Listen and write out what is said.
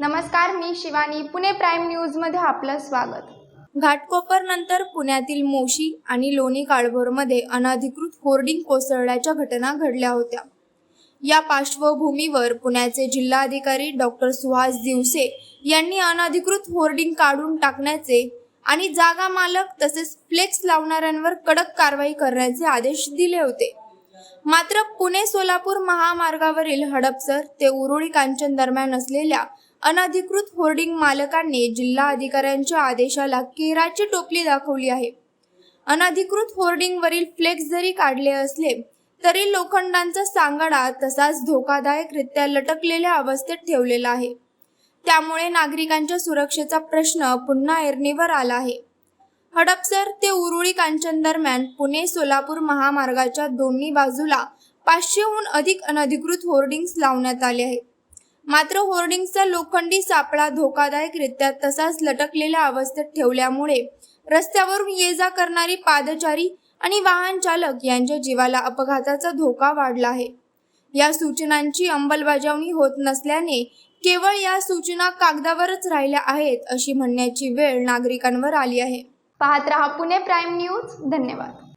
नमस्कार मी शिवानी. पुणे प्राईम न्यूजमध्ये आपलं स्वागत. घाटकोपर नंतर पुण्यातील मोशी आणि लोणी काळभोरमध्ये अनधिकृत होर्डिंग कोसळल्याच्या घटना घडल्या होत्या. या पार्श्वभूमीवर पुण्याचे जिल्हाधिकारी डॉक्टर सुहास दिवसे यांनी अनधिकृत होर्डिंग काढून टाकण्याचे आणि जागा मालक तसेच फ्लेक्स लावणाऱ्यांवर कडक कारवाई करण्याचे आदेश दिले होते. मात्र पुणे सोलापूर महामार्गावरील हडपसर ते उरुळी कांचन दरम्यान असलेल्या अनधिकृत होर्डिंग मालकांनी जिल्हा अधिकाऱ्यांच्या आदेशाला केराची टोपली दाखवली आहे. अनधिकृत होर्डिंगवरील फ्लेक्स जरी काढले असले तरी लोखंडांचा सांगाडा तसाच धोकादायकरित्या लटकलेल्या अवस्थेत ठेवलेला आहे. त्यामुळे नागरिकांच्या सुरक्षेचा प्रश्न पुन्हा ऐरणीवर आला आहे. हडपसर ते उरुळी कांचन दरम्यान पुणे सोलापूर महामार्गाच्या दोन्ही बाजूला पाचशेहून अधिक अनधिकृत होर्डिंग्स लावण्यात आले आहेत. मात्र होर्डिंगचा लोखंडी सापळा धोकादायकरित्या तसाच लटकलेल्या अवस्थेत ठेवल्यामुळे रस्त्यावरून ये जा करणारी पादचारी आणि वाहन चालक यांच्या जीवाला अपघाताचा धोका वाढला आहे. या सूचनांची अंमलबजावणी होत नसल्याने केवळ या सूचना कागदावरच राहिल्या आहेत अशी म्हणण्याची वेळ नागरिकांवर आली आहे. पाहत रहा पुणे प्राईम न्यूज. धन्यवाद.